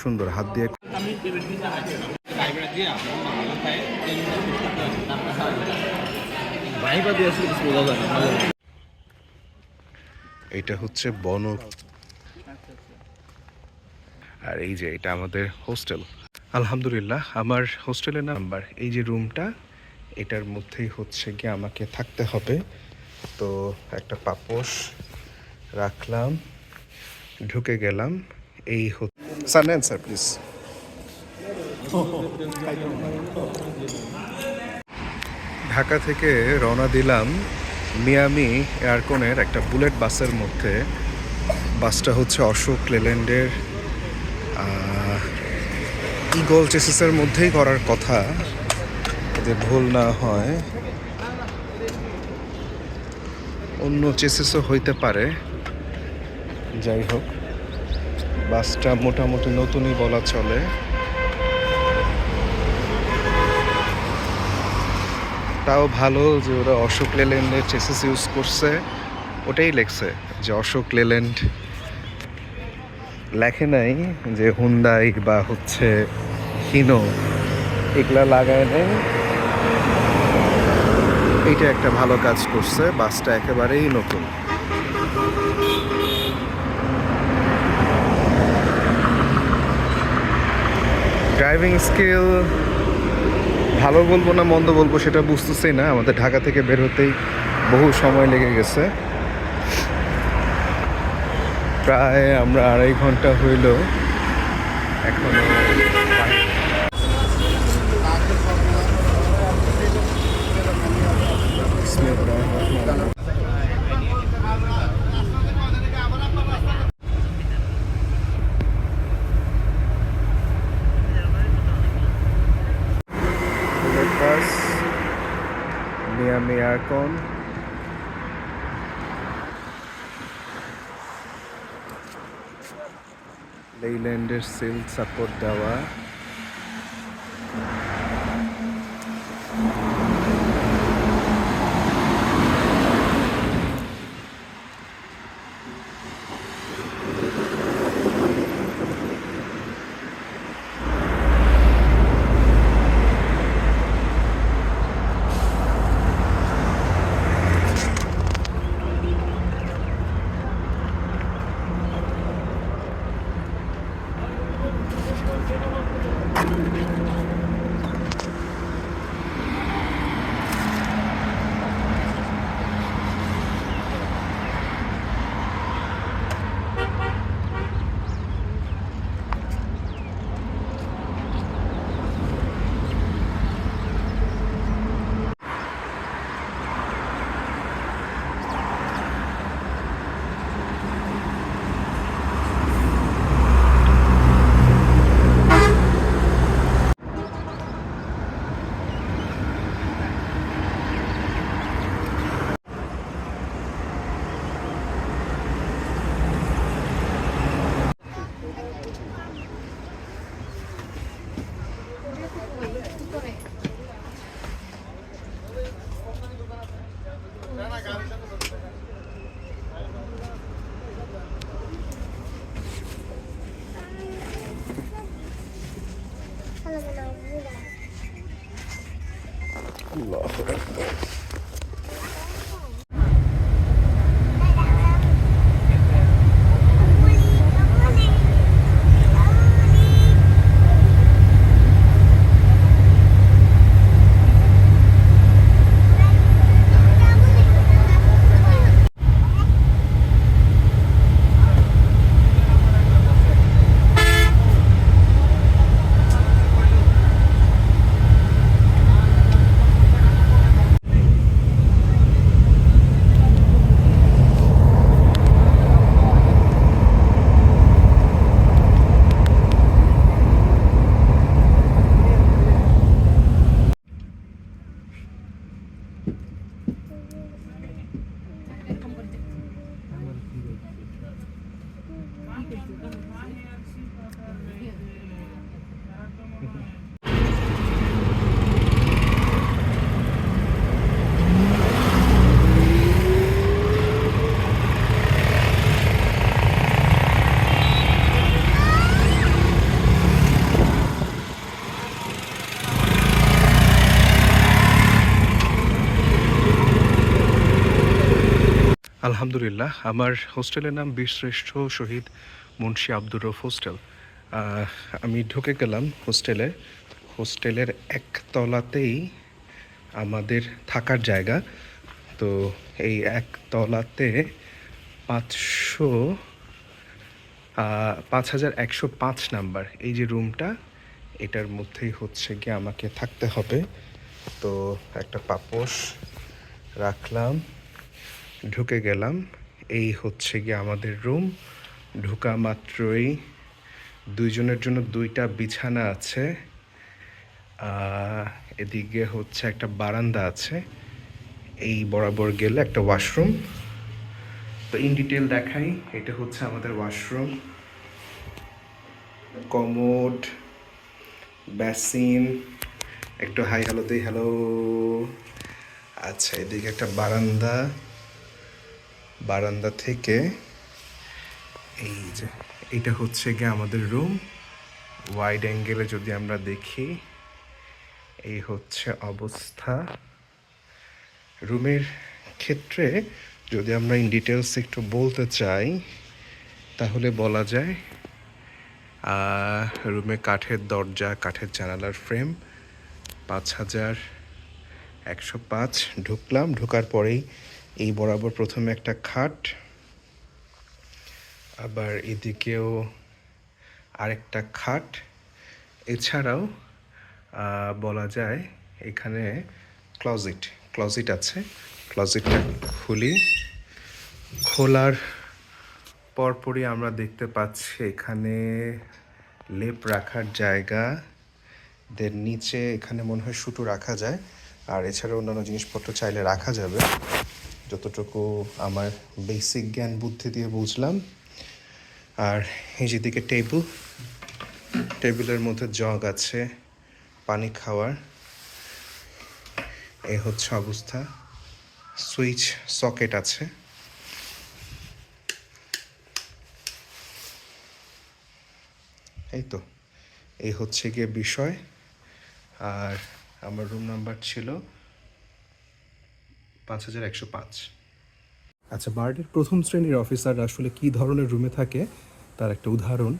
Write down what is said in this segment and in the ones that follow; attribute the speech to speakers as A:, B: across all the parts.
A: সুন্দর হাত দিয়ে এটা হচ্ছে বন। আর এই যে এটা আমাদের হোস্টেল। আলহামদুলিল্লাহ, আমার হোস্টেলের নাম্বার, এই যে রুমটা, এটার মধ্যেই হচ্ছে গিয়ে আমাকে থাকতে হবে। তো একটা পাপোশ রাখলাম, ঢুকে গেলাম। এই স্যার, নেন স্যার প্লিজ ঢাকা থেকে রওনা দিলাম মিয়ামি এয়ারকনের একটা বুলেট বাসের মধ্যে। বাসটা হচ্ছে অশোক লেল্যান্ডের ইগল চেসিসের মধ্যেই করার কথা। যদি ভুল না হয়। অন্য চেসিসও হইতে পারে। যাই হোক। বাসটা মোটামুটি নতুনই বলা চলে। তাও ভালো যে ওরা অশোক লেল্যান্ডের চেসিস ইউজ করছে, ওটাই লেখছে যে অশোক লেল্যান্ড লেখে নাই যে হুন্দাই বা হচ্ছে হিনো এগুলা লাগায় নেই। এইটা একটা ভালো কাজ করছে, বাসটা একেবারেই নতুন। ড্রাইভিং স্কিল ভালো বলব না মন্দ বলব সেটা বুঝতেছি না। আমাদের ঢাকা থেকে বের হতেই বহু সময় লেগে গেছে। প্রায় আমরা আড়াই ঘণ্টা হইল এখনও এয়ারকন লেইল্যান্ডের সেল সাপোর্ট দেওয়া। Allahu Ekber. আলহামদুলিল্লাহ, আমার হোস্টেলের নাম বীরশ্রেষ্ঠ শহীদ মুন্সি আব্দুর রফ হোস্টেল। আমি ঢুকে গেলাম হোস্টেলে। হোস্টেলের একতলাতেই আমাদের থাকার জায়গা। তো এই একতলাতে পাঁচশো পাঁচ হাজার একশো পাঁচ নাম্বার। এই যে রুমটা, এটার মধ্যেই হচ্ছে গিয়ে আমাকে থাকতে হবে। তো একটা পাপোশ রাখলাম। ঢুকে গেলাম। এই হচ্ছে গিয়ে আমাদের রুম ঢুকা মাত্রই দুইজনের জন্য দুইটা বিছানা আছে। এদিকে হচ্ছে একটা বারান্দা আছে। এই বরাবর গেলে একটা ওয়াশরুম তো ইন ডিটেল দেখাই, এটা হচ্ছে আমাদের ওয়াশরুম কমোড, বেসিন, একটু হাই হ্যালো দিই হ্যালো আচ্ছা এদিকে একটা বারান্দা। বারান্দা থেকে এই যে, এটা হচ্ছে গিয়ে আমাদের রুম ওয়াইড অ্যাঙ্গেলে যদি আমরা দেখি, এই হচ্ছে অবস্থা। রুমের ক্ষেত্রে যদি আমরা ইন ডিটেলস একটু বলতে চাই, তাহলে বলা যায় রুমে কাঠের দরজা, কাঠের জানালার ফ্রেম পাঁচ হাজার একশো পাঁচ। ঢুকলাম, ঢোকার পরেই এই বরাবর প্রথমে একটা খাট, আবার এদিকেও আরেকটা খাট। এছাড়াও বলা যায় এখানে ক্লজিট ক্লজিট আছে। ক্লজিটটা খুলি। খোলার পরপরই আমরা দেখতে পাচ্ছি এখানে লেপ রাখার জায়গা। দের নিচে এখানে মনে হয় সুতো রাখা যায়। আর এছাড়া অন্যান্য জিনিসপত্র চাইলে রাখা যাবে। যতটুকু আমার বেসিক জ্ঞান বুদ্ধি দিয়ে বুঝলাম। আর এই যেদিকে টেবিল টেবিলের মধ্যে জগ আছে, পানি খাওয়ার। এই হচ্ছে অবস্থা। সুইচ সকেট আছে। এই তো, এই হচ্ছে গিয়ে বিষয়। আর আমার রুম নাম্বার ছিল পাঁচ হাজার একশো পাঁচ। আচ্ছা বার্ডের প্রথম শ্রেণির অফিসার আসলে কি ধরনের রুমে থাকে, তার একটা উদাহরণ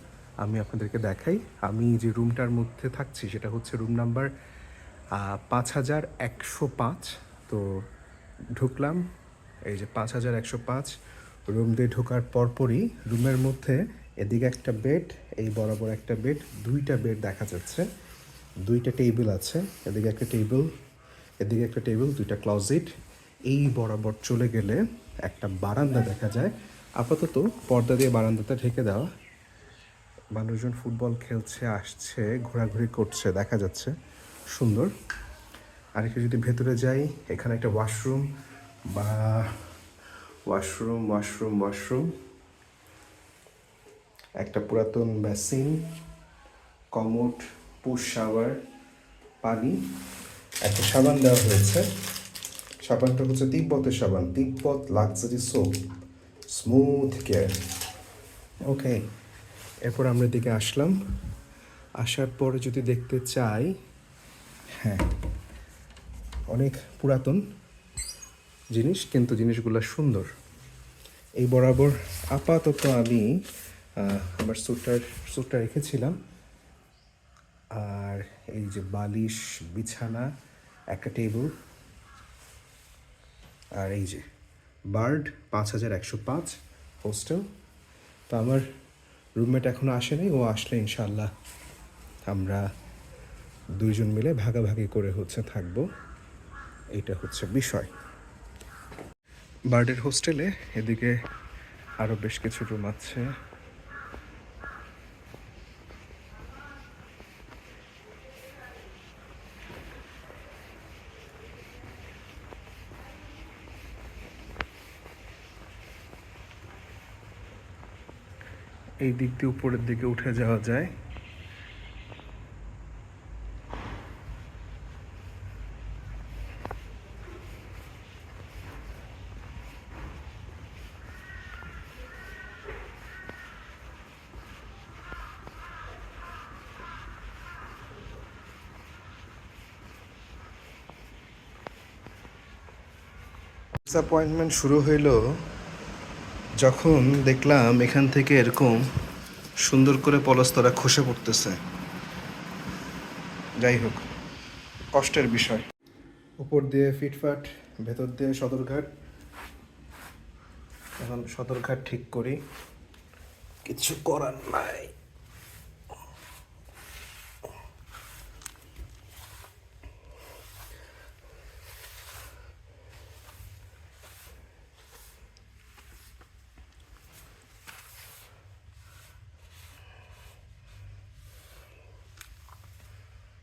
A: আমি আপনাদেরকে দেখাই। আমি যে রুমটার মধ্যে থাকছি, সেটা হচ্ছে রুম নাম্বার পাঁচ হাজার একশো পাঁচ। তো ঢুকলাম, এই যে পাঁচ হাজার একশো পাঁচ, রুম দিয়ে ঢোকার পরপরই রুমের মধ্যে এদিকে একটা বেড, এই বরাবর একটা বেড, দুইটা বেড দেখা যাচ্ছে। দুইটা টেবিল আছে, এদিকে একটা টেবিল, এদিকে একটা টেবিল, দুইটা ক্লজেট। এই বরাবর চলে গেলে একটা বারান্দা দেখা যায়। আপাতত পর্দা দিয়ে বারান্দাটা ঢেকে দেওয়া। মানুষজন ফুটবল খেলছে, আসছে, ঘোরাঘুরি করছে, দেখা যাচ্ছে। সুন্দর। আর একটু যদি ভেতরে যাই, এখানে একটা ওয়াশরুম বা ওয়াশরুম ওয়াশরুম ওয়াশরুম একটা পুরাতন বেসিন কমোড পুশ শাওয়ার, পানি। একটা সাবান দেওয়া হয়েছে। সাবানটা হচ্ছে তিব্বতের সাবান। Tibet luxury soap smooth care okay এরপর আমরা এদিকে আসলাম। আসার পরে যদি দেখতে চাই হ্যাঁ অনেক পুরাতন জিনিস, কিন্তু জিনিসগুলো সুন্দর। এই বরাবর আপাতত আমি আমার স্যুটটার, স্যুটটা রেখেছিলাম। আর এই যে বালিশ, বিছানা, একটা টেবিল আর এই যে, বার্ড পাঁচ হাজার একশো পাঁচ, হোস্টেল। তো আমার রুমমেট এখনও আসে আসেনি ও আসলে ইনশাল্লাহ আমরা দুইজন মিলে ভাগাভাগি করে হচ্ছে থাকব। এটা হচ্ছে বিষয়। বার্ডের হোস্টেলে এদিকে আরও বেশ কিছু রুম আছে। এই দিক দিয়ে উপরের দিকে উঠে যাওয়া যায়। অ্যাপয়েন্টমেন্ট শুরু হইল। যখন দেখলাম এখান থেকে এরকম সুন্দর করে পলস্তরা খসে পড়তেছে, যাই হোক, কষ্টের বিষয়। উপর দিয়ে ফিটফাট, ভেতর দিয়ে সদরঘাট। এখন সদরঘাট ঠিক করি, কিছু করার নাই।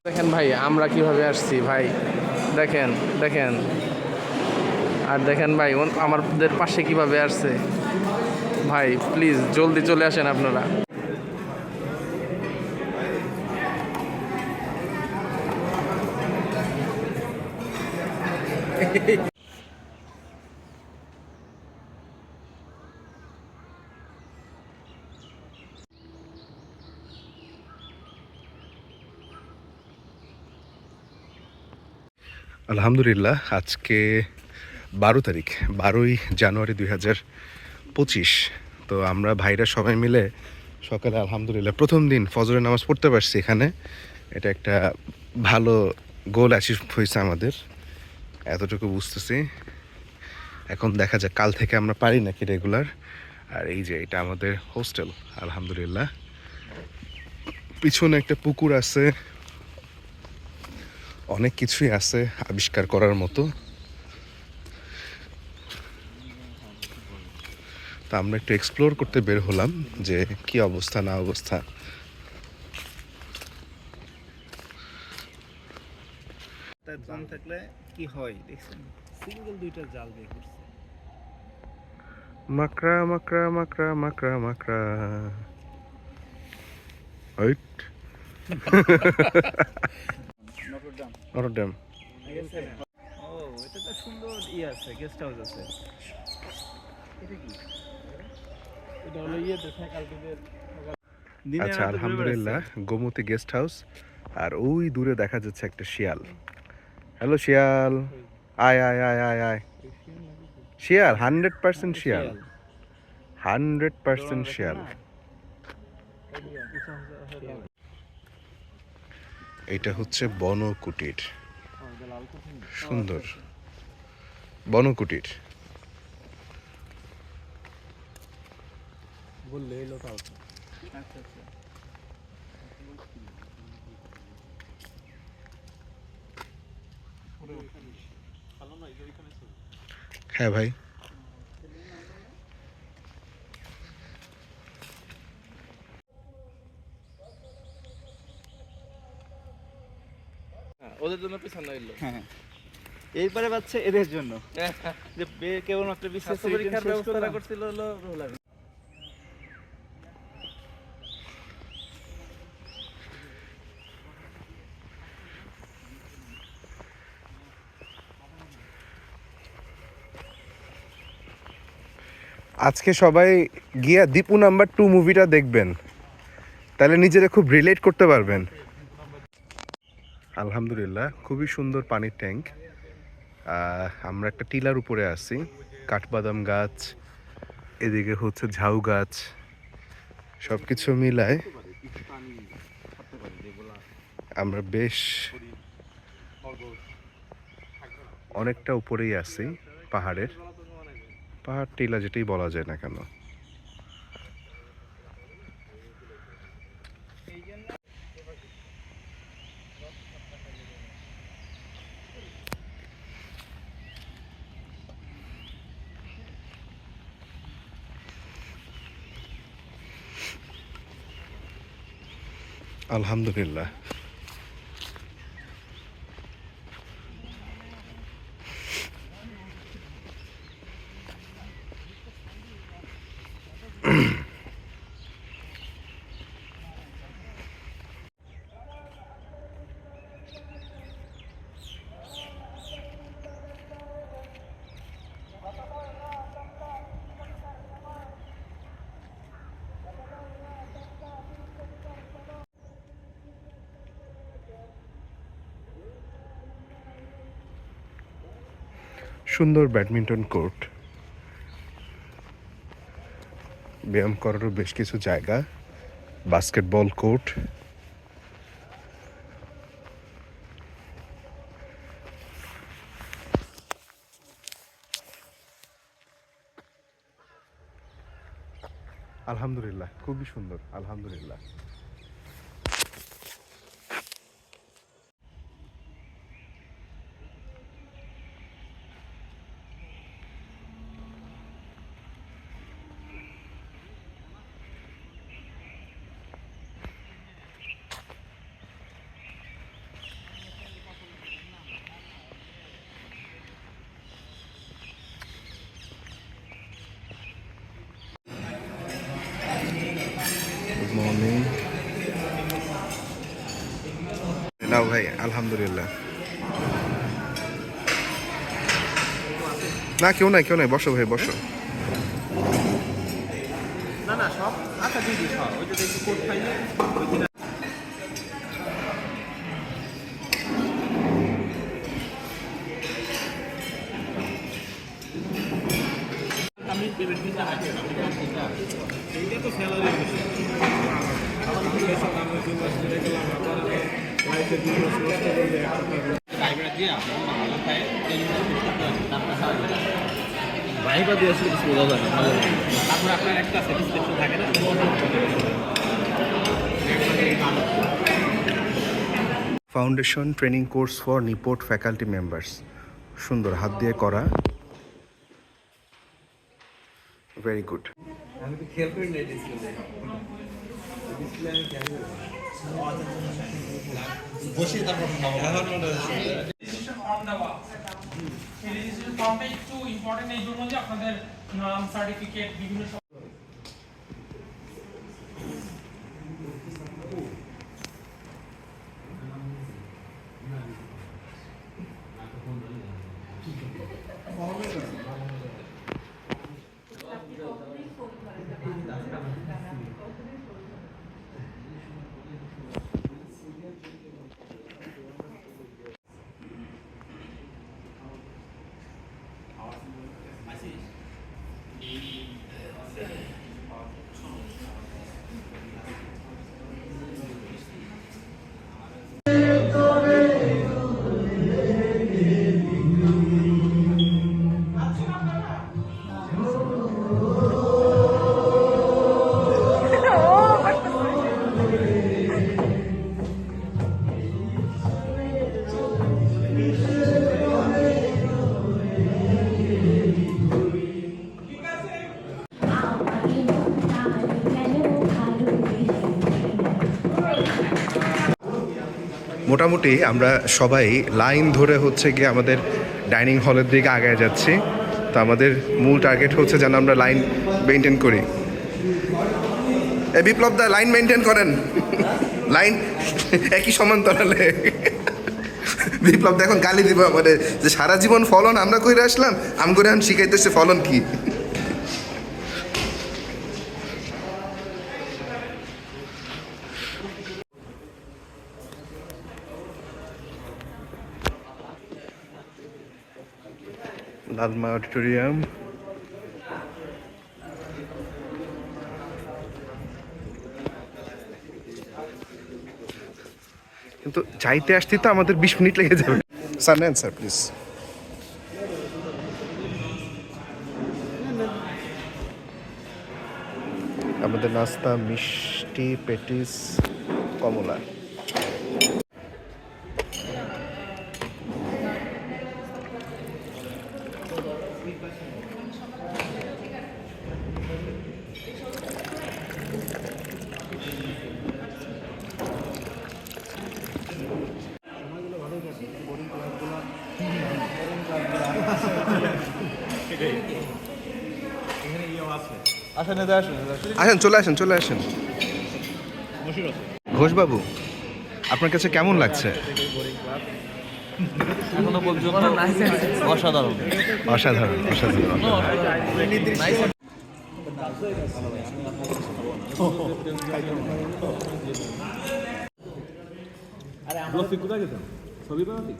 B: দেখেন ভাই, আমরা কীভাবে আসছি ভাই? দেখেন দেখেন। আর দেখেন ভাই আমাদের পাশে কীভাবে আসছে? ভাই প্লিজ জলদি চলে আসেন আপনারা।
A: আলহামদুলিল্লাহ, আজকে বারো তারিখ, বারোই জানুয়ারি দুই হাজার পঁচিশ। তো আমরা ভাইরা সবাই মিলে সকালে আলহামদুলিল্লাহ প্রথম দিন ফজরের নামাজ পড়তে পারছি এখানে। এটা একটা ভালো গোল অ্যাচিভ হয়েছে আমাদের। এতটুকু বুঝতেছি। এখন দেখা যাক, কাল থেকে আমরা পারি নাকি রেগুলার আর এই যে এটা আমাদের হোস্টেল আলহামদুলিল্লাহ। পিছনে একটা পুকুর আছে অনেক কিছুই আছে আবিষ্কার করার মতো। তা আমরা একটু এক্সপ্লোর করতে বের হলাম যে কি অবস্থা না অবস্থা।
C: থাকলে কি হয় দেখছেন? সিঙ্গেল দুইটা জাল বের করছে।
A: মাকড়া মাকড়া মাকড়া মাকড়া মাকড়া। Wait
C: Notre Dame
A: Notre Dame
C: ও এটা তো সুন্দর ই আছে গেস্ট হাউস আছে। এটা কি? এটা হলো ইয়ে দেখে
A: আচ্ছা আলহামদুলিল্লাহ গোমতী গেস্ট হাউস আর ওই দূরে দেখা যাচ্ছে একটা শিয়াল। হ্যালো শিয়াল। আয় আয় আয় আয় আয়। শিয়াল হান্ড্রেড পার্সেন্ট শিয়াল। হান্ড্রেড পার্সেন্ট শিয়াল। এটা হচ্ছে বনকুটির। সুন্দর। বনকুটির।
C: আচ্ছা আচ্ছা।
A: হ্যাঁ ভাই।
B: ওদের জন্য পিছনে এলো
C: হ্যাঁ এইবারে বাচ্চা এদের জন্য। যে বিশেষ
B: পরীক্ষার ব্যবস্থা করছিল হলো
A: আজকে সবাই গিয়া দীপু নাম্বার টু মুভিটা দেখবেন। তাহলে নিজেরা খুব রিলেট করতে পারবেন। আলহামদুলিল্লাহ, খুবই সুন্দর পানির ট্যাঙ্ক। আমরা একটা টিলার উপরে আছি, কাঠবাদাম গাছ, এদিকে হচ্ছে ঝাউ গাছ সব কিছু মিলায় আমরা বেশ অনেকটা উপরেই আছি পাহাড়ের। পাহাড়, টিলা যেটাই বলা যায় না কেন। আলহামদুলিল্লাহ। সুন্দর ব্যাডমিন্টন কোর্ট। ব্যায়াম করারও বেশ কিছু জায়গা। Basketball court. আলহামদুলিল্লাহ খুবই সুন্দর আলহামদুলিল্লাহ গুড মর্নিং নাও ভাই, আলহামদুলিল্লাহ। না, কেউ নাই কেউ নাই, বসো ভাই, বসো।
C: আচ্ছা এইটা তো স্যালারি না না
A: foundation training course for NIPORT faculty members সুন্দর হাত দিয়ে করা। ভেরি গুড
D: ফর্ম দেওয়া এই তারপর ফর্মটা একটু ইম্পর্টেন্ট এই জন্য যে আপনাদের নাম সার্টিফিকেট বিভিন্ন
A: মোটামুটি আমরা সবাই লাইন ধরে হচ্ছে গিয়ে আমাদের ডাইনিং হলের দিকে আগায় যাচ্ছি। তো আমাদের মূল টার্গেট হচ্ছে যেন আমরা লাইন মেনটেন করি। এ বিপ্লব দা লাইন মেনটেন করেন। লাইন একই সমান্তরালে। বিপ্লব এখন গালি দিব আমাদের। যে সারা জীবন ফলন আমরা কইরে আসলাম আম করে এখন শিখাইতেছে ফলন কি? লালমা অডিটোরিয়াম কিন্তু যাইতে আসতে তো আমাদের বিশ মিনিট লেগে যাবে। স্যার নেন স্যার প্লিজ আমাদের নাস্তা মিষ্টি, পেটিস, কমলা। আসেন চলে আসেন চলে আসেন। ঘোষবাবু আপনার কাছে কেমন লাগছে?
C: এখনও পর্যন্ত অসাধারণ।
A: অসাধারণ অসাধারণ।
C: কোথায় গেছেন ছবি বানাতে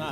C: না।